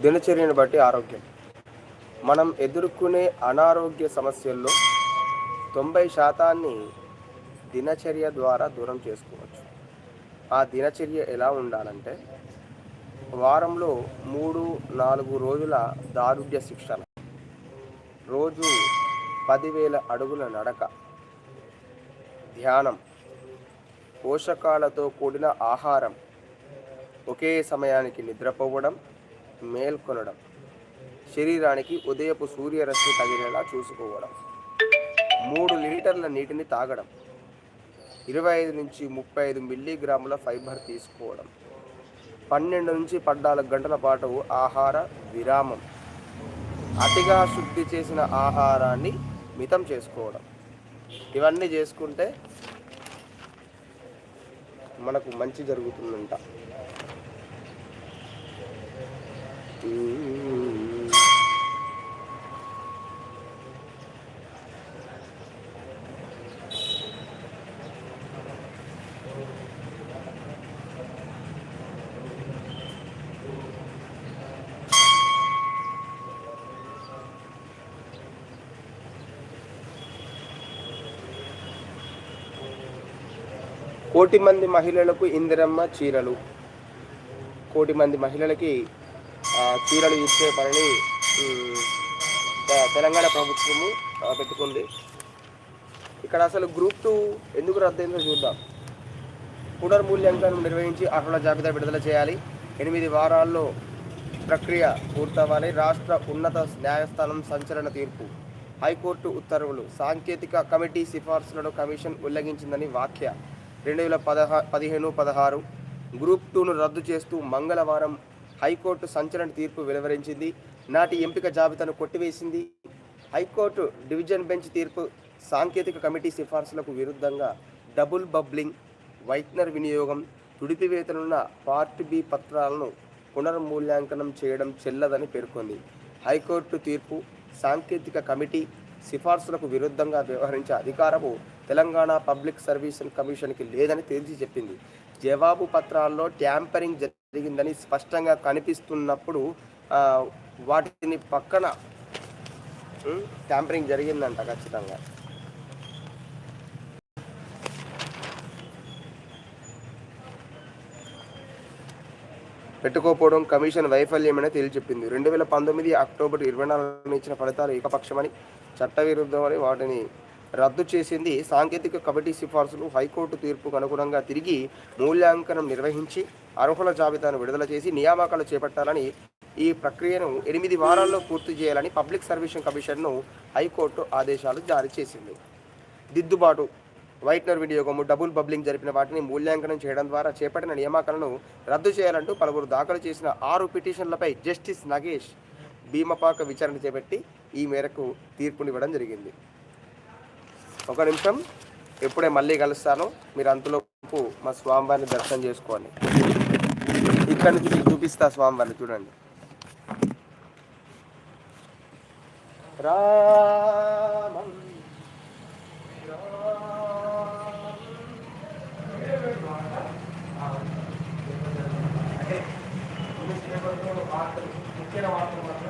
దినచర్యను బట్టి ఆరోగ్యం. మనం ఎదుర్కొనే అనారోగ్య సమస్యల్లో తొంభై శాతాన్ని దినచర్య ద్వారా దూరం చేసుకోవచ్చు. ఆ దినచర్య ఎలా ఉండాలంటే వారంలో మూడు నాలుగు రోజుల దారుఢ్య శిక్షణ. రోజు పదివేల అడుగుల నడక. ధ్యానం. పోషకాలతో కూడిన ఆహారం. ఒకే సమయానికి నిద్రపోవడం మేల్కొనడం. శరీరానికి ఉదయపు సూర్యరశ్మి తగిలేలా చూసుకోవడం. మూడు లీటర్ల నీటిని తాగడం. ఇరవై ఐదు నుంచి ముప్పై ఐదు మిల్లీగ్రాముల ఫైబర్ తీసుకోవడం. పన్నెండు నుంచి పద్నాలుగు గంటల పాటు ఆహార విరామం. అతిగా శుద్ధి చేసిన ఆహారాన్ని మితం చేసుకోవడం. ఇవన్నీ చేసుకుంటే మనకు మంచి జరుగుతుందంట. కోటి మంది మహిళలకు ఇందిరమ్మ చీరలు. కోటి మంది మహిళలకి చీరలు ఇచ్చే పనిని తెలంగాణ ప్రభుత్వము పెట్టుకుంది. ఇక్కడ అసలు గ్రూప్ టూ ఎందుకు రద్దయిందో చూద్దాం. పునర్మూల్యాంకనం నిర్వహించి అర్హుల జాబితా విడుదల చేయాలి. ఎనిమిది వారాల్లో ప్రక్రియ పూర్తవ్వాలి. రాష్ట్ర ఉన్నత న్యాయస్థానం సంచలన తీర్పు. హైకోర్టు ఉత్తర్వులు. సాంకేతిక కమిటీ సిఫార్సులను కమిషన్ ఉల్లంఘించిందని వ్యాఖ్య. రెండు వేల పదహా పదిహేను పదహారు. గ్రూప్ టూను రద్దు చేస్తూ మంగళవారం హైకోర్టు సంచలన తీర్పు వెలువరించింది. నాటి ఎంపిక జాబితాను కొట్టివేసింది. హైకోర్టు డివిజన్ బెంచ్ తీర్పు సాంకేతిక కమిటీ సిఫార్సులకు విరుద్ధంగా డబుల్ బబ్లింగ్ వైట్నర్ వినియోగం తుడిపివేతనున్న పార్ట్ బి పత్రాలను పునర్మూల్యాంకనం చేయడం చెల్లదని పేర్కొంది. హైకోర్టు తీర్పు సాంకేతిక కమిటీ సిఫార్సులకు విరుద్ధంగా వ్యవహరించే అధికారము తెలంగాణ పబ్లిక్ సర్వీస్ కమిషన్కి లేదని తేల్చి చెప్పింది. జవాబు పత్రాల్లో ట్యాంపరింగ్ జరిగిందని స్పష్టంగా కనిపిస్తున్నప్పుడు వాటిని పక్కన ట్యాంపరింగ్ జరిగిందంట ఖచ్చితంగా. పెట్టుకోపోవడం కమిషన్ వైఫల్యమని తేల్చెప్పింది. రెండు వేల పంతొమ్మిది అక్టోబర్ ఇరవై నాలుగున ఇచ్చిన ఫలితాలు ఏకపక్షమని చట్టవిరుద్ధమని వాటిని రద్దు చేసింది సాంకేతిక కమిటీ సిఫార్సులు హైకోర్టు తీర్పుకు అనుగుణంగా తిరిగి మూల్యాంకనం నిర్వహించి అర్హుల జాబితాను విడుదల చేసి నియామకాలు చేపట్టాలని ఈ ప్రక్రియను ఎనిమిది వారాల్లో పూర్తి చేయాలని పబ్లిక్ సర్వీస్ కమిషన్ను హైకోర్టు ఆదేశాలు జారీ చేసింది. దిద్దుబాటు వైట్నర్ వినియోగము డబుల్ బబ్లింగ్ జరిపిన వాటిని మూల్యాంకనం చేయడం ద్వారా చేపట్టిన నియామకాలను రద్దు చేయాలంటూ పలువురు దాఖలు చేసిన ఆరు పిటిషన్లపై జస్టిస్ నగేష్ భీమపాక విచారణ చేపట్టి ఈ మేరకు తీర్పునివ్వడం జరిగింది. ఒక నిమిషం ఎప్పుడే మళ్ళీ కలుస్తాను. మీరు అంతలోపు మా స్వామివారిని దర్శనం చేసుకోండి. ఇక్కడ నుంచి మీకు చూపిస్తా స్వామివారిని చూడండి. రామం. జనా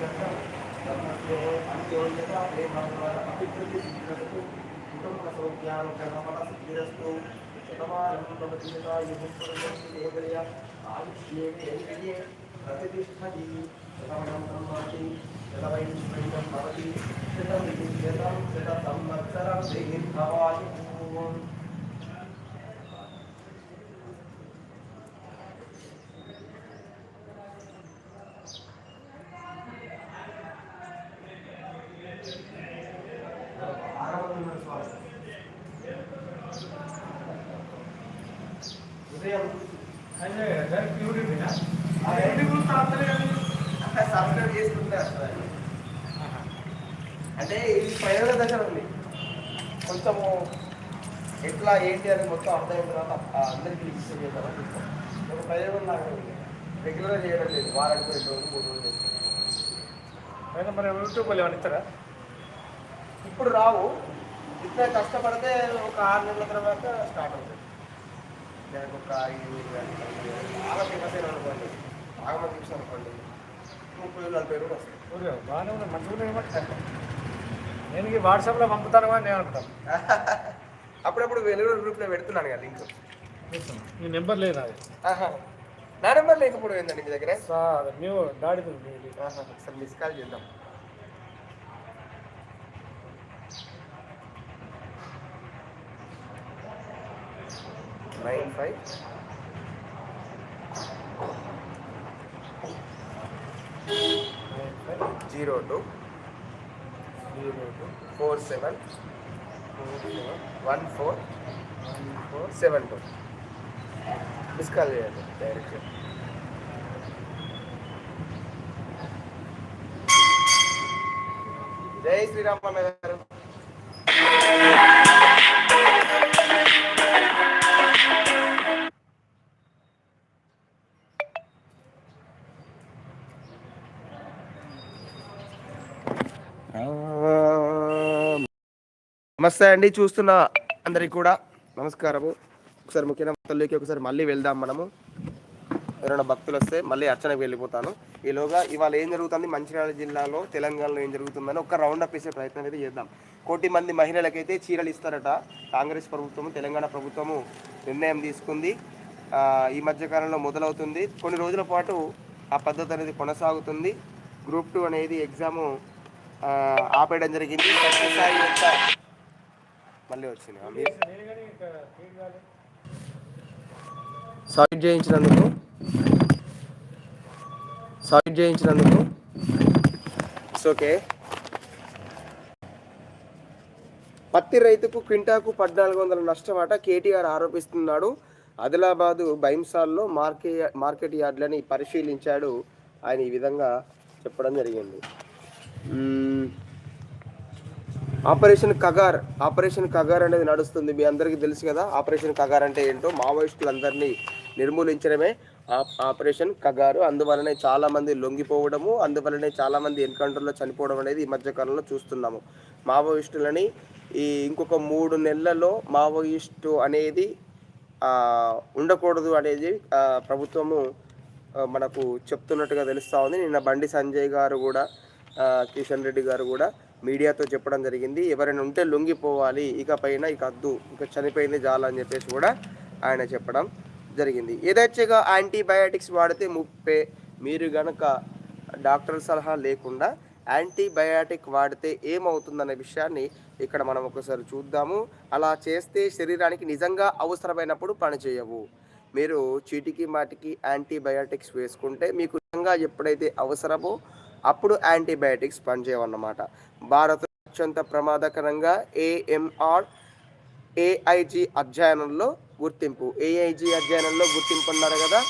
ఉద్భవస్య లక్ష్మీ నామధేయస్య ఋతువార్యాः చందరానామధేయస్య పద్మేవ సాయినాథనామధీయోహం కనిష్ఠకుమార్యాः సౌజన్యానామధేయస్య అధిదేవతः శివానామధేయోహం సహకుమారాధిదేవా సంవత్సరం ఉదయం సబ్స్క్రైబ్ చేసుకుంటే వస్తుంది అంటే ఇది ప్రయోగ దశ ఉంది కొంచెము ఎట్లా ఏంటి అని మొత్తం అర్థమైన తర్వాత అందరికీ లిస్ట్ చేద్దామని చూస్తాం. ఒక ప్రయోగం లాగా ఉంది. రెగ్యులర్ చేయడం లేదు. వారానికి రెండు రోజులు మూడు రోజులు చేస్తాం. అయినా మరి యూట్యూబ్ ఏమైనా ఇస్తారా ఇప్పుడు రావు. ఇట్లా కష్టపడితే ఒక ఆరు నెలల తర్వాత స్టార్ట్ అవుతుంది. దానికి ఒక ఐదు బాగా ఫేమస్ అయిన అనుకోండి. బాగా మంది చూసిన అనుకోండి. ముప్పై వేలు నలభై వేలు వస్తాయి. బాగానే ఉన్నాయి మంచిగా ఉన్నాయి నేను ఈ వాట్సాప్లో పంపుతాను అని నేను అనుకుంటాను. అప్పుడప్పుడు వెలుగురు గ్రూప్లో పెడుతున్నాను కదా లింక్ నీ నెంబర్ లేదు నా నెంబర్ లేకపోవడం ఏంటండి మీ దగ్గర? సార్ మేము దాడి ఆహా, ఒకసారి మిస్ కాల్ చేద్దాం. Nine five zero two four seven one four four seven two miss call చేయండి డైరెక్ట్గా జై శ్రీరామన్న నమస్తే అండి. చూస్తున్న అందరికి కూడా నమస్కారము. ఒకసారి ముఖ్యమైన వార్తల్లోకి ఒకసారి మళ్ళీ వెళ్దాం మనము. ఎవరైనా భక్తులు వస్తే మళ్ళీ అర్చనకు వెళ్ళిపోతాను. ఈలోగా ఇవాళ ఏం జరుగుతుంది? మంచిర్యాల జిల్లాలో తెలంగాణలో ఏం జరుగుతుందని ఒక రౌండ్ అప్ వేసే ప్రయత్నం అయితే చేద్దాం. కోటి మంది మహిళలకైతే చీరలు ఇస్తారట. కాంగ్రెస్ ప్రభుత్వము తెలంగాణ ప్రభుత్వము నిర్ణయం తీసుకుంది. ఈ మధ్యకాలంలో మొదలవుతుంది. కొన్ని రోజుల పాటు ఆ పద్ధతి అనేది కొనసాగుతుంది. గ్రూప్ టూ అనేది ఎగ్జాము ఆపేయడం జరిగింది. యొక్క మళ్ళీ వచ్చింది సాయిట్ చేయించినందుకు సాయిట్ చేయించినందుకు ఇట్స్ ఓకే పత్తి రైతుకు క్వింటాకు పద్నాలుగు వందల నష్టమాట కేటీఆర్ ఆరోపిస్తున్నాడు. ఆదిలాబాదు బైంసాల్లో మార్కెట్ మార్కెట్ యార్డ్లని పరిశీలించాడు. ఆయన ఈ విధంగా చెప్పడం జరిగింది. ఆపరేషన్ కగార్ ఆపరేషన్ కగార్ అనేది నడుస్తుంది. మీ అందరికీ తెలుసు కదా ఆపరేషన్ కగార్ అంటే ఏంటో? మావోయిస్టులందరినీ నిర్మూలించడమే ఆ- ఆపరేషన్ కగారు. అందువలనే చాలా మంది లొంగిపోవడము అందువలనే చాలా మంది ఎన్కౌంటర్లో చనిపోవడం అనేది ఈ మధ్యకాలంలో చూస్తున్నాము. మావోయిస్టులని ఈ ఇంకొక మూడు నెలల్లో మావోయిస్టు అనేది ఉండకూడదు అనేది ప్రభుత్వము మనకు చెప్తున్నట్టుగా తెలుస్తూ ఉంది. నిన్న బండి సంజయ్ గారు కూడా కిషన్ రెడ్డి గారు కూడా మీడియాతో చెప్పడం జరిగింది. ఎవరైనా ఉంటే లొంగిపోవాలి ఇక పైన ఇక అద్దు ఇక చనిపోయింది చాలా అని చెప్పేసి కూడా ఆయన చెప్పడం జరిగింది. యథేచ్ఛగా యాంటీబయాటిక్స్ వాడితే ముప్పే. మీరు గనక డాక్టర్ సలహా లేకుండా యాంటీబయాటిక్ వాడితే ఏమవుతుందనే విషయాన్ని ఇక్కడ మనం ఒకసారి చూద్దాము. అలా చేస్తే శరీరానికి నిజంగా అవసరమైనప్పుడు పనిచేయవు మీరు చీటికి మాటికి యాంటీబయాటిక్స్ వేసుకుంటే మీకు నిజంగా ఎప్పుడైతే అవసరమో అప్పుడు యాంటీబయాటిక్స్ పనిచేయవన్నమాట. భారత్ అత్యంత ప్రమాదకరంగా ఏఎంఆర్ ఏఐజీ అధ్యయనంలో గుర్తింపు. ఏఐజీ అధ్యయనంలో గుర్తింపు అన్నారు కదా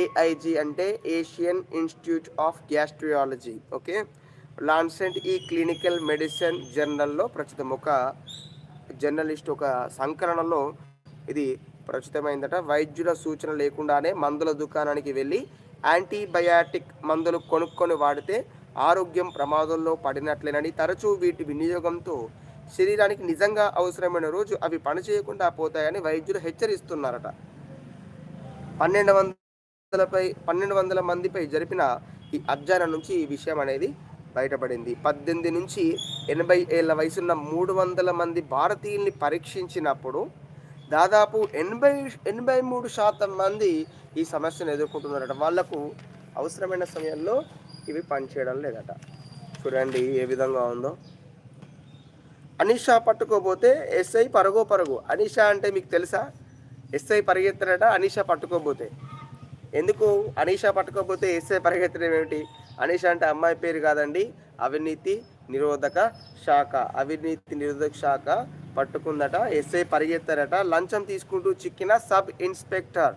ఏఐజీ అంటే Asian Institute of gastroenterology okay? Lancet ఈ క్లినికల్ మెడిసిన్ జర్నల్లో ప్రస్తుతం ఒక జర్నలిస్ట్ ఒక సంకలనంలో ఇది ప్రచురితమైందట వైద్యుల సూచన లేకుండానే మందుల దుకాణానికి వెళ్ళి యాంటీబయాటిక్ మందులు కొనుక్కొని వాడితే ఆరోగ్యం ప్రమాదంలో పడినట్లేనని తరచూ వీటి వినియోగంతో శరీరానికి నిజంగా అవసరమైన రోజు అవి పనిచేయకుండా పోతాయని వైద్యులు హెచ్చరిస్తున్నారట. పన్నెండు వందలపై పన్నెండు వందల మందిపై జరిపిన ఈ అధ్యయనం నుంచి ఈ విషయం అనేది బయటపడింది. పద్దెనిమిది నుంచి ఎనభై ఏళ్ళ వయసున్న మూడు వందల మంది భారతీయుల్ని పరీక్షించినప్పుడు దాదాపు ఎనభై ఎనభై మూడు శాతం మంది ఈ సమస్యను ఎదుర్కొంటున్నారట. వాళ్ళకు అవసరమైన సమయంలో ఇవి పనిచేయడం లేదట. చూడండి ఏ విధంగా ఉందో. అనిషా పట్టుకోపోతే ఎస్ఐ పరుగో పరుగు. అనిషా అంటే మీకు తెలుసా? ఎస్ఐ పరిగెత్తనట అనిషా పట్టుకోపోతే. ఎందుకు? అనీషా పట్టుకోకపోతే ఎస్ఐ పరిగెత్తడం ఏమిటి? అనీషా అంటే అమ్మాయి పేరు కాదండి అవినీతి నిరోధక శాఖ. అవినీతి నిరోధక శాఖ పట్టుకుందట ఎస్ఐ పరిగెత్తారట. లంచం తీసుకుంటూ చిక్కిన సబ్ ఇన్స్పెక్టర్.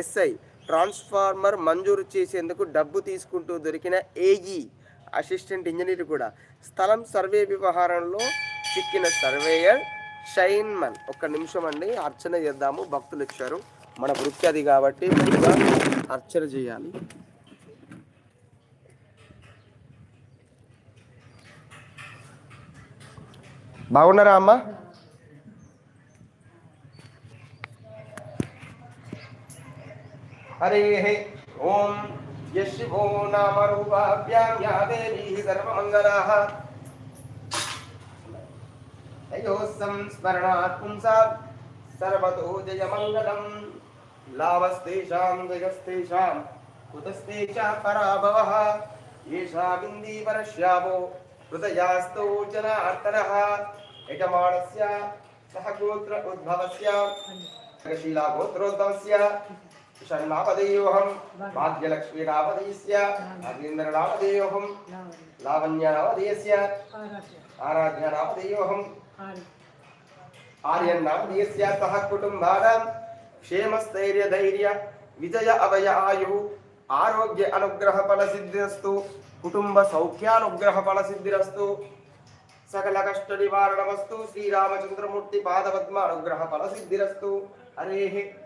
ఎస్ఐ ట్రాన్స్ఫార్మర్ మంజూరు చేసేందుకు డబ్బు తీసుకుంటూ దొరికిన ఏఈ అసిస్టెంట్ ఇంజనీర్ కూడా. స్థలం సర్వే వ్యవహారంలో చిక్కిన సర్వేయర్ షైన్మన్. ఒక్క నిమిషం అండి అర్చన చేద్దాము. భక్తులు ఇచ్చారు మన వృత్తి అది కాబట్టి ముందుగా అర్చన చేయాలి. బాగున్నారా అమ్మ? हरे ॐ यशिभो नामरूपाभ्यां सर्वमङ्गलाः। संस्मरणात् पुंसात् सर्वतो कुतस्ते च पराभवः। हृदयास्तौ जनार्तनः यजमानस्य सह गोत्र उद्भवस्य शिलागोत्रोद्भवस्य విషన్నాపదయోహం భాగ్యలక్ష్మీ నాపదయస్య భాగేంద్ర నాపదయోహం లావణ్య నాపదయస్య ఆరాధ్య నాపదయోహం ఆర్యన్ నాపదయస్య సహ కుటుంబానాం క్షేమస్థైర్య ధైర్య విజయ అవయ ఆయు ఆరోగ్య అనుగ్రహ ఫల సిద్ధిరస్తు కుటుంబ సౌఖ్యానుగ్రహ ఫల సిద్ధిరస్తు సకల కష్ట నివారణమస్తు శ్రీరామచంద్రమూర్తి పాదపద్మ అనుగ్రహ ఫల సిద్ధిరస్తు హరే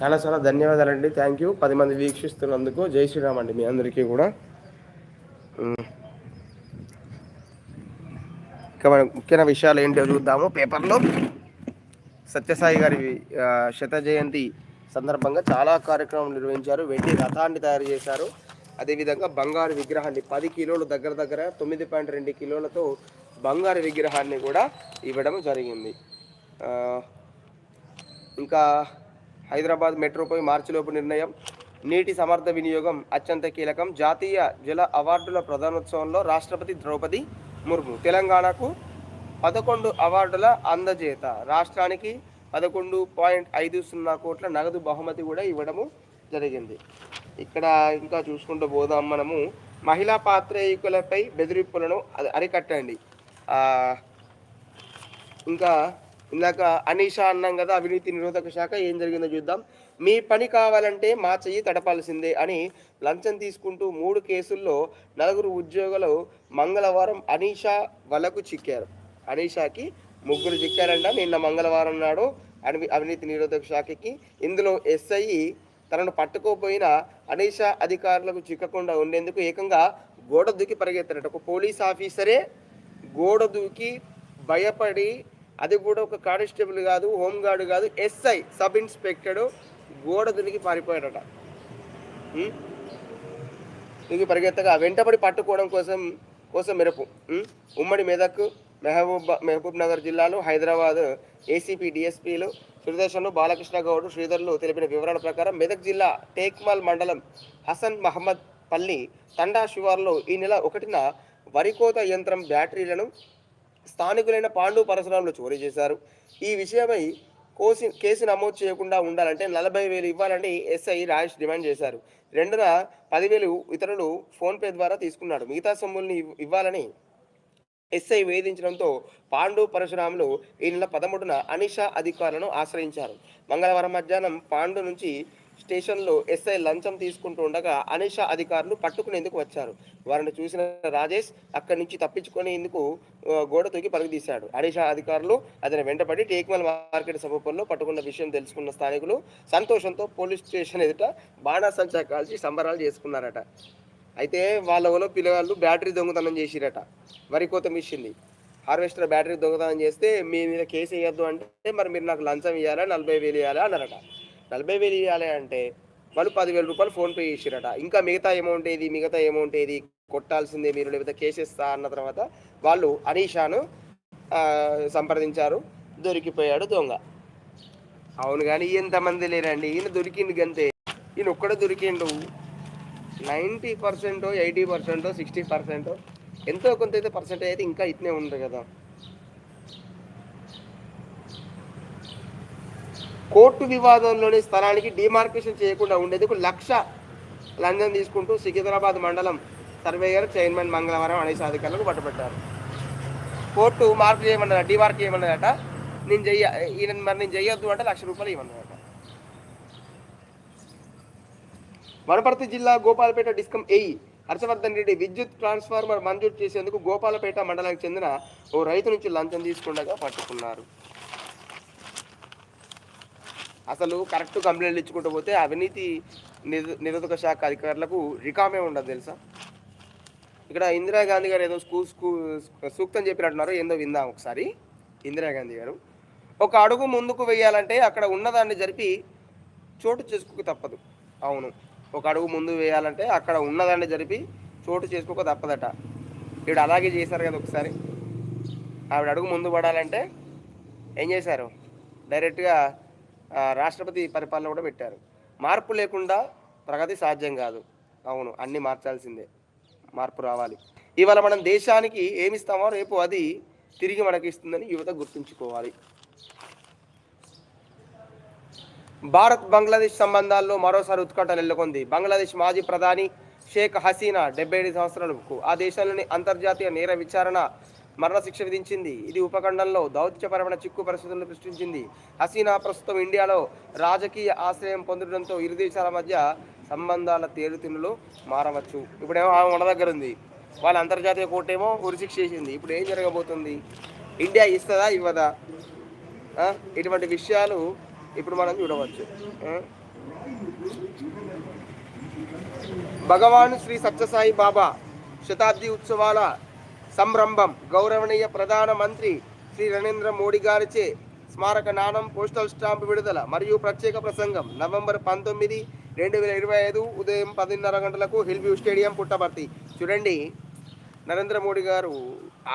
చాలా చాలా ధన్యవాదాలండి. థ్యాంక్ యూ పది మంది వీక్షిస్తున్నందుకు జై శ్రీరామ్ అండి మీ అందరికీ కూడా. ఇక మనం ముఖ్యమైన విషయాలు ఏంటో చూద్దాము. పేపర్లో సత్యసాయి గారి శత జయంతి సందర్భంగా చాలా కార్యక్రమాలు నిర్వహించారు. వెండి రథాన్ని తయారు చేశారు. అదేవిధంగా బంగారు విగ్రహాన్ని పది కిలోలు దగ్గర దగ్గర తొమ్మిది పాయింట్ రెండు కిలోలతో బంగారు విగ్రహాన్ని కూడా ఇవ్వడం జరిగింది. ఇంకా హైదరాబాద్ మెట్రోపై మార్చిలోపు నిర్ణయం. నీటి సమర్థ వినియోగం అత్యంత కీలకం. జాతీయ జల అవార్డుల ప్రధానోత్సవంలో రాష్ట్రపతి ద్రౌపది ముర్ము. తెలంగాణకు పదకొండు అవార్డుల అందజేత. రాష్ట్రానికి పదకొండు పాయింట్ ఐదు సున్నా కోట్ల నగదు బహుమతి కూడా ఇవ్వడము జరిగింది. ఇక్కడ ఇంకా చూసుకుంటూ పోదాం మనము. మహిళా పాత్రేయుకులపై బెదిరింపులను అరికట్టండి. ఇంకా ఇందాక అనీషా అన్నాం కదా అవినీతి నిరోధక శాఖ ఏం జరిగిందో చూద్దాం. మీ పని కావాలంటే మా చెయ్యి తడపాల్సిందే అని లంచం తీసుకుంటూ మూడు కేసుల్లో నలుగురు ఉద్యోగులు మంగళవారం అనీషా వలకు చిక్కారు. అనీషాకి ముగ్గురు చిక్కారంట. నిన్న మంగళవారం నాడు అవి అవినీతి నిరోధక శాఖకి ఇందులో ఎస్ఐ తనను పట్టుకోపోయిన అనీషా అధికారులకు చిక్కకుండా ఉండేందుకు ఏకంగా గోడ దూకి పరిగెత్తారట. ఒక పోలీస్ ఆఫీసరే గోడ దూకి భయపడి అది కూడా ఒక కానిస్టేబుల్ కాదు హోంగార్డు కాదు ఎస్ఐ సబ్ ఇన్స్పెక్టర్ గోడ దునికి పారిపోయాడట దిగి పరిగెత్తగా వెంటబడి పట్టుకోవడం కోసం కోసం మెరుపు. ఉమ్మడి మెదక్ మెహబూబ్ మహబూబ్ నగర్ జిల్లాలో హైదరాబాద్ ఏసీపీ డిఎస్పీలు సుదర్శన్లు బాలకృష్ణ గౌడ్ శ్రీధర్లు తెలిపిన వివరణ ప్రకారం మెదక్ జిల్లా టేక్మాల్ మండలం హసన్ మహమ్మద్ పల్లి తండా శివార్లో ఈ నెల ఒకటిన వరికోత యంత్రం బ్యాటరీలను స్థానికులైన పాండు పరశురాములు చోరీ చేశారు. ఈ విషయమై కోసి కేసు నమోదు చేయకుండా ఉండాలంటే నలభై వేలు ఇవ్వాలని ఎస్ఐ రాజేష్ డిమాండ్ చేశారు. రెండున పదివేలు ఇతరులు ఫోన్పే ద్వారా తీసుకున్నాడు. మిగతా సొమ్ముల్ని ఇవ్వాలని ఎస్ఐ వేధించడంతో పాండు పరశురాములు ఈ నెల పదమూడున అనిషా అధికారులను ఆశ్రయించారు. మంగళవారం మధ్యాహ్నం పాండు నుంచి స్టేషన్లో ఎస్ఐ లంచం తీసుకుంటూ ఉండగా అనిషా అధికారులు పట్టుకునేందుకు వచ్చారు. వారిని చూసిన రాజేష్ అక్కడి నుంచి తప్పించుకునేందుకు గోడ తూకి పరుగుదీశాడు. తీశాడు అధికారులు అతని వెంటపడి టేక్మల్ మార్కెట్ సమీపంలో పట్టుకున్న విషయం తెలుసుకున్న స్థానికులు సంతోషంతో పోలీస్ స్టేషన్ ఎదుట బాణాసంచా కాల్చి సంబరాలు చేసుకున్నారట. అయితే వాళ్ళ ఊళ్ళో పిల్లగాళ్ళు బ్యాటరీ దొంగతనం చేసిరట. వరి కోత మిషింది హార్వెస్టర్ బ్యాటరీ దొంగతనం చేస్తే మీ మీద కేసు వేయద్దు అంటే మరి మీరు నాకు లంచం ఇవ్వాలా నలభై వేలు ఇవ్వాలా అన్నారట. నలభై వేలు ఇవ్వాలి అంటే వాళ్ళు పదివేల రూపాయలు ఫోన్పే చేసిరట. ఇంకా మిగతా అమౌంట్ ఏది మిగతా అమౌంట్ ఏది కొట్టాల్సిందే మీరు లేకపోతే కేసేస్తా అన్న తర్వాత వాళ్ళు అనీషాను సంప్రదించారు దొరికిపోయాడు దొంగ. అవును కానీ ఎంతమంది లేరండి? ఈయన దొరికిండు గంతే. ఈయన ఒక్కడ దొరికిండు. Ninety percent eighty percent sixty percent ఎంతో కొంత అయితే పర్సెంటేజ్ అయితే ఇంకా ఇట్నే ఉంది కదా. కోర్టు వివాదంలోని స్థలానికి డిమార్కేషన్ చేయకుండా ఉండేందుకు లక్ష లంచం తీసుకుంటూ సికింద్రాబాద్ మండలం సర్వేయర్ చైర్మన్ మంగళవారం అనేక అధికారులకు పట్టుబట్టారు. కోర్టు మార్క్ చేయమన్నదట డిమార్క్ చేయమన్నదట. నేను చెయ్య ఈయన మరి నేను చెయ్యొద్దు అంటే లక్ష రూపాయలు ఇవ్వమన్నదట. వనపర్తి జిల్లా గోపాలపేట డిస్కం ఎయి హర్షవర్ధన్ రెడ్డి విద్యుత్ ట్రాన్స్ఫార్మర్ మంజూరు చేసేందుకు గోపాలపేట మండలానికి చెందిన ఓ రైతు నుంచి లంచం తీసుకుండగా పట్టుకున్నారు. అసలు కరెక్ట్ కంప్లైంట్లు ఇచ్చుకుంటూ పోతే అవినీతి నిరోధక శాఖ అధికారులకు రికామే ఉండదు తెలుసా? ఇక్కడ ఇందిరాగాంధీ గారు ఏదో స్కూ స్కూ సూక్తం చెప్పినట్టున్నారు ఏందో విందాం ఒకసారి. ఇందిరాగాంధీ గారు ఒక అడుగు ముందుకు వేయాలంటే అక్కడ ఉన్నదాన్ని జరిపి చోటు చేసుకోక తప్పదు. అవును ఒక అడుగు ముందు వేయాలంటే అక్కడ ఉన్నదాన్ని జరిపి చోటు చేసుకోక తప్పదట. ఈవిడ అలాగే చేశారు కదా ఒకసారి. ఆవిడ అడుగు ముందు పడాలంటే ఏం చేశారు? డైరెక్ట్గా రాష్ట్రపతి పరిపాలన కూడా పెట్టారు. మార్పు లేకుండా ప్రగతి సాధ్యం కాదు. అవును అన్నీ మార్చాల్సిందే. మార్పు రావాలి. ఇవాళ మనం దేశానికి ఏమి ఇస్తామో రేపు అది తిరిగి మనకి ఇస్తుందని యువత గుర్తుంచుకోవాలి. భారత్ బంగ్లాదేశ్ సంబంధాల్లో మరోసారి ఉత్కంఠ నెలకొంది. బంగ్లాదేశ్ మాజీ ప్రధాని షేక్ హసీనా డెబ్బై ఐదు సంవత్సరాలకు ఆ దేశంలోని అంతర్జాతీయ నేర విచారణ మరణశిక్ష విధించింది. ఇది ఉపఖండంలో దౌత్యపరమైన చిక్కు పరిస్థితులను సృష్టించింది. హసీనా ప్రస్తుతం ఇండియాలో రాజకీయ ఆశ్రయం పొందడంతో ఇరు దేశాల మధ్య సంబంధాల తేలుతిన్నులు మారవచ్చు. ఇప్పుడేమో ఆమె మన దగ్గర ఉంది. వాళ్ళ అంతర్జాతీయ కోర్టు ఏమో ఉరిశిక్ష చేసింది. ఇప్పుడు ఏం జరగబోతుంది? ఇండియా ఇస్తుందా ఇవ్వదా? ఇటువంటి విషయాలు ఇప్పుడు మనం చూడవచ్చు. భగవాన్ శ్రీ సత్యసాయి బాబా శతాబ్ది ఉత్సవాల సంరంభం గౌరవనీయ ప్రధాన మంత్రి శ్రీ నరేంద్ర మోడీ గారిచే స్మారక నాణం పోస్టల్ స్టాంప్ విడుదల మరియు ప్రత్యేక ప్రసంగం. నవంబర్ పంతొమ్మిది రెండు వేల ఇరవై ఐదు ఉదయం పదిన్నర గంటలకు హిల్వ్యూ స్టేడియం పుట్టపర్తి. చూడండి నరేంద్ర మోడీ గారు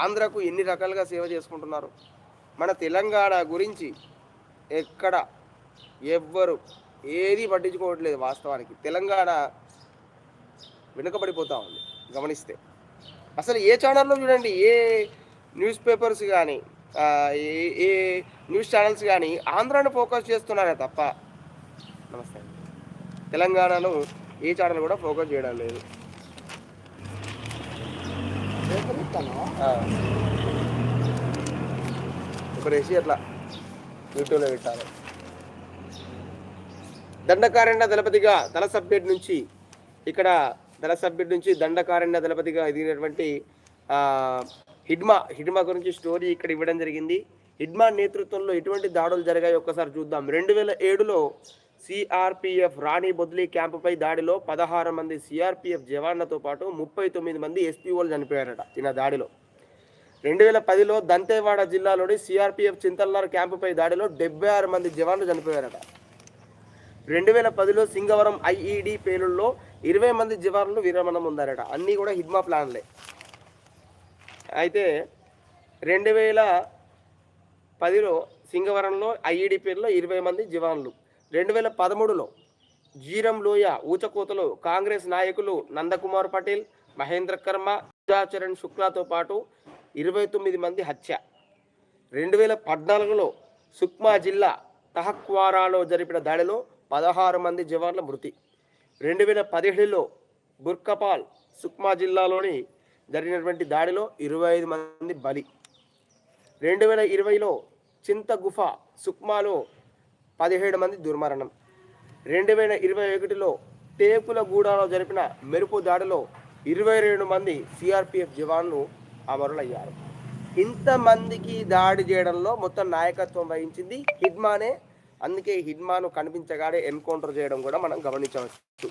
ఆంధ్రకు ఎన్ని రకాలుగా సేవ చేసుకుంటున్నారు? మన తెలంగాణ గురించి ఎక్కడ ఎవ్వరు ఏది పట్టించుకోవట్లేదు వాస్తవానికి. తెలంగాణ వెనుకబడిపోతూ ఉంది గమనిస్తే. అసలు ఏ ఛానల్లో చూడండి ఏ న్యూస్ పేపర్స్ కానీ ఏ ఏ న్యూస్ ఛానల్స్ కానీ ఆంధ్రాను ఫోకస్ చేస్తున్నారే తప్ప. నమస్తే. తెలంగాణను ఏ ఛానల్ కూడా ఫోకస్ చేయడం లేదు. ఆ. ఒకరేసి అట్లా యూట్యూబ్లో పెట్టాలి. దండకారణ్య దళపతిగా దళ సభ్యుడి నుంచి ఇక్కడ దళ సభ్యుడి నుంచి దండకారణ్య దళపతిగా ఎదిగినటువంటి హిడ్మా హిడ్మా గురించి స్టోరీ ఇక్కడ ఇవ్వడం జరిగింది. హిడ్మా నేతృత్వంలో ఎటువంటి దాడులు జరిగాయి ఒక్కసారి చూద్దాం. రెండు వేల ఏడులో సిఆర్పిఎఫ్ రాణి బొద్లీ క్యాంపుపై దాడిలో పదహారు మంది సిఆర్పిఎఫ్ జవాన్లతో పాటు ముప్పై తొమ్మిది మంది ఎస్పీఓలు చనిపోయారట ఈయన దాడిలో. రెండు వేల పదిలో దంతేవాడ జిల్లాలోని సిఆర్పిఎఫ్ చింతల్లార్ క్యాంపుపై దాడిలో డెబ్బై ఆరు మంది జవాన్లు చనిపోయారట. రెండు వేల పదిలో సింగవరం ఐఈడి పేలుల్లో ఇరవై మంది జవాన్లు విరమణం ఉందారట అన్నీ కూడా హిడ్మా ప్లాన్లే. అయితే రెండు వేల పదిలో సింగవరంలో ఐఈడి పేరులో ఇరవై మంది జవాన్లు రెండు వేల పదమూడులో జీరం లోయ ఊచకోతలో కాంగ్రెస్ నాయకులు నందకుమార్ పటేల్ మహేంద్ర కర్మ చరణ్ శుక్లాతో పాటు ఇరవై తొమ్మిది మంది హత్య. రెండు వేల పద్నాలుగులో సుక్మా జిల్లా తహక్వారాలో జరిపిన దాడిలో పదహారు మంది జవాన్ల మృతి. రెండు వేల పదిహేడులో బుర్కపాల్ సుక్మా జిల్లాలోని జరిగినటువంటి దాడిలో ఇరవై ఐదు మంది బలి. రెండు వేల ఇరవైలో చింతగుఫ సుక్మాలో పదిహేడు మంది దుర్మరణం. రెండు వేల ఇరవై ఒకటిలో టేకులగూడలో జరిపిన మెరుపు దాడిలో ఇరవై రెండు మంది సిఆర్పిఎఫ్ జవాన్లు అమరులయ్యారు. ఇంతమందికి దాడి చేయడంలో మొత్తం నాయకత్వం వహించింది హిడ్మానే అందుకే హిడ్మాను కనిపించగానే ఎన్కౌంటర్ చేయడం కూడా మనం గమనించవచ్చు.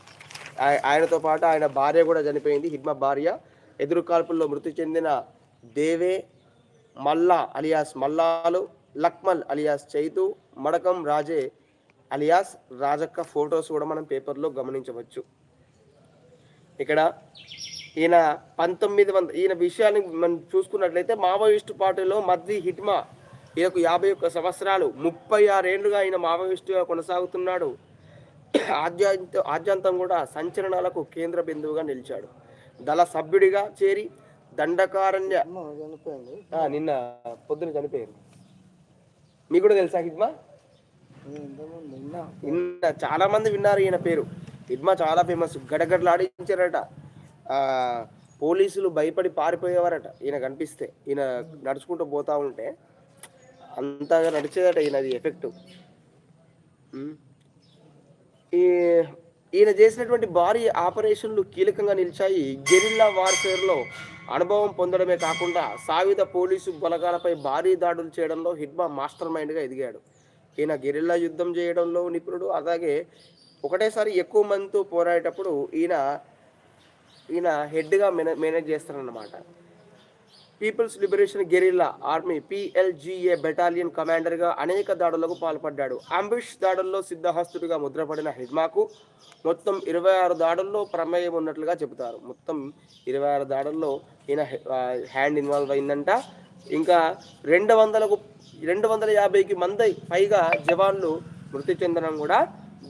ఆయనతో పాటు ఆయన భార్య కూడా చనిపోయింది. హిడ్మా భార్య ఎదురు కాల్పుల్లో మృతి చెందిన Deve Malla alias Mallalu Lakmal alias Chaitu Madakam Raje alias Rajakka photos కూడా మనం పేపర్లో గమనించవచ్చు. ఇక్కడ ఈయన పంతొమ్మిది వంద ఈయన విషయాన్ని మనం చూసుకున్నట్లయితే మావోయిస్టు పార్టీలో మద్ది హిట్మా ఈయనకు యాభై ఒక్క సంవత్సరాలు ముప్పై ఆరేళ్ళుగా ఆయన మావోయిస్టుగా కొనసాగుతున్నాడు. ఆద్యాంత ఆద్యాంతం కూడా సంచలనాలకు కేంద్ర బిందువుగా నిలిచాడు. దళ సభ్యుడిగా చేరి దండకారణ్య చనిపోయింది. నిన్న పొద్దున చనిపోయారు మీకు కూడా తెలుసా విన్నా. నిన్న చాలా మంది విన్నారు ఈయన పేరు. హిడ్మా చాలా ఫేమస్. గడగడలాడించారట. ఆ, పోలీసులు భయపడి పారిపోయేవారట. ఈయన కనిపిస్తే ఈయన నడుచుకుంటూ పోతా ఉంటే. అంతగా నడిచేదట ఈయనది ఎఫెక్ట్ ఈ ఈయన చేసినటువంటి భారీ ఆపరేషన్లు కీలకంగా నిలిచాయి. గెరిల్లా వార్ఫేర్లో అనుభవం పొందడమే కాకుండా సాయుధ పోలీసు బలగాలపై భారీ దాడులు చేయడంలో హిడ్మా మాస్టర్ మైండ్గా ఎదిగాడు. ఈయన గెరిల్లా యుద్ధం చేయడంలో నిపుణుడు. అలాగే ఒకటేసారి ఎక్కువ మందితో పోరాడేటప్పుడు ఈయన ఈయన హెడ్గా మేనే మేనేజ్ చేస్తారన్నమాట. People's liberation guerrilla army PLGA battalion కమాండర్గా అనేక దాడులకు పాల్పడ్డాడు. అంబిష్ దాడుల్లో సిద్ధహస్తుడిగా ముద్రపడిన హిడ్మాకు మొత్తం ఇరవై ఆరు దాడుల్లో ప్రమేయం ఉన్నట్లుగా చెబుతారు. మొత్తం ఇరవై ఆరు దాడుల్లో ఈయన హ్యాండ్ ఇన్వాల్వ్ అయిందంట. ఇంకా రెండు వందలకు రెండు వందల యాభైకి మంది పైగా జవాన్లు మృతి చెందడం కూడా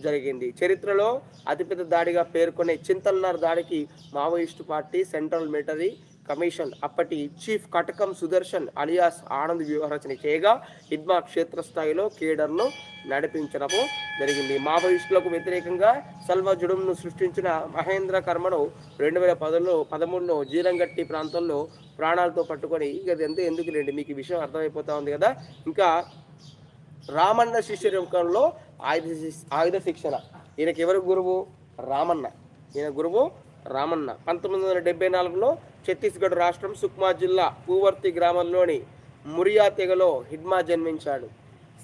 జరిగింది. చరిత్రలో అతిపెద్ద దాడిగా పేర్కొనే చింతల్నార్ దాడికి Maoist party central military commission అప్పటి చీఫ్ కటకం సుదర్శన్ అలియాస్ ఆనంద్ వ్యూహరచన చేయగా హిద్మా క్షేత్రస్థాయిలో కేడర్ను నడిపించడము జరిగింది. మావోయిస్టులకు వ్యతిరేకంగా సల్వా జుడుంను సృష్టించిన మహేంద్ర కర్మను రెండు వేల పదలో పదమూడులో జీరంగట్టి ప్రాంతంలో ప్రాణాలతో పట్టుకొని ఇక ఎంత ఎందుకు లేండి? మీకు ఈ విషయం అర్థమైపోతా ఉంది కదా? ఇంకా రామన్న శిష్యరూపంలో ఆయుధ ఆయుధ శిక్షణ. ఈయనకి ఎవరు గురువు? రామన్న. ఈయన గురువు రామన్న. పంతొమ్మిది వందల డెబ్బై నాలుగులో ఛత్తీస్గఢ్ రాష్ట్రం సుక్మా జిల్లా పూవర్తి గ్రామంలోని మురియా తెగలో హిడ్మా జన్మించాడు.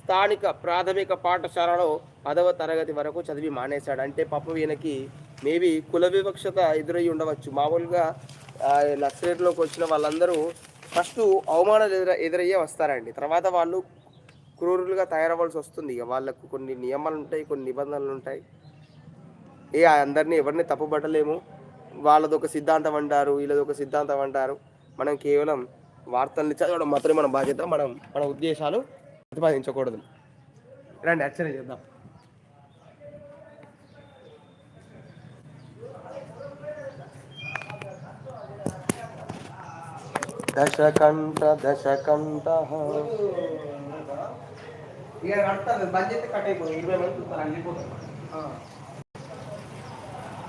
స్థానిక ప్రాథమిక పాఠశాలలో పదవ తరగతి వరకు చదివి మానేశాడు. అంటే పాపం ఈయనకి మేబీ కుల వివక్షత ఎదురై ఉండవచ్చు. మామూలుగా ఆ, వచ్చిన వాళ్ళందరూ ఫస్ట్ అవమానాలు ఎదుర ఎదురయ్యే వస్తారండి. తర్వాత వాళ్ళు క్రూరులుగా తయారవ్వాల్సి వస్తుంది. ఇక వాళ్ళకు కొన్ని నియమాలు ఉంటాయి కొన్ని నిబంధనలు ఉంటాయి. ఏ అందరినీ ఎవరిని తప్పుబట్టలేము వాళ్ళది ఒక సిద్ధాంతం అంటారు వీళ్ళది ఒక సిద్ధాంతం అంటారు. మనం కేవలం వార్తల్ని చదవడం మాత్రమే మన బాధ్యత మనం మన ఉద్దేశాలు ప్రతిపాదించకూడదు. రండి అర్చన చేద్దాం. దశకంఠ దశకంఠ. ఇక బంద్ చేస్తే కట్ అయిపోతుంది ఇరవై మంది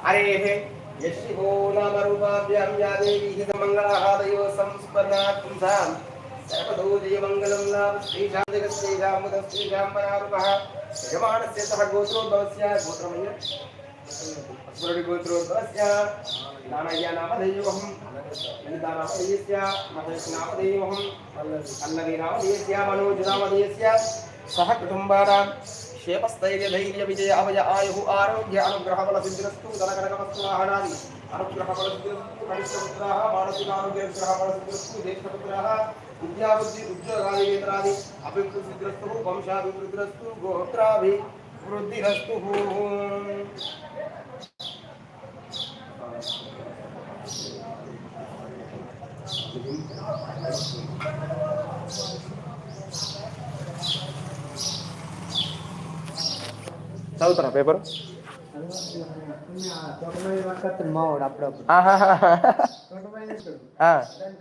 అరే यशिवो नामरूपाभ्यां या देवी हि समङ्गलाः दयो संस्पर्णात्मसां सर्वदोजयमङ्गलं नाम श्रीशां जगत्स्तेषां मुद श्रीशां परारूपः यजमानस्य सह गोत्रो भवस्या गोत्रमय स्मरणगोत्रो भवस्या नानाया नामधेयोऽहं ललिता नामधेयस्या नामधेयोऽहं पल्लवी नामधेयस्या, मनोज नामधेयस्या सह कुटुम्बानां క్షేమస్థైర్య ధైర్య విజయ అభయ ఆయు ఆరోగ్య అనుగ్రహ బల సిద్ధిరస్తు ధనకనకమస్తు వాహనాది అనుగ్రహ బల సిద్ధిరస్తు కనిష్టపుత్ర మానసిక ఆరోగ్య విగ్రహ బల సిద్ధిరస్తు జ్యేష్ఠపుత్ర విద్యాబుద్ధి ఉద్యోగాదివేతనాది అభివృద్ధి సిద్ధిరస్తు వంశాభివృద్ధిరస్తు గోత్రాభి వృద్ధిరస్తు Thank you.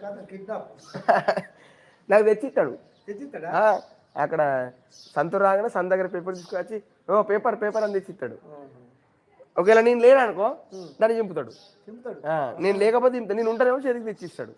కథ కిడ్నాప్ నాకు తెచ్చిస్తాడు. అక్కడ సంత రాగానే సంత దగ్గర పేపర్ తీసుకొచ్చి ఓ పేపర్ పేపర్ అని తెచ్చిస్తాడు. ఒకవేళ నేను లేననుకో దాన్ని చింపుతాడు. నేను లేకపోతే నేను ఉంటానేమో చేతికి తెచ్చిస్తాడు.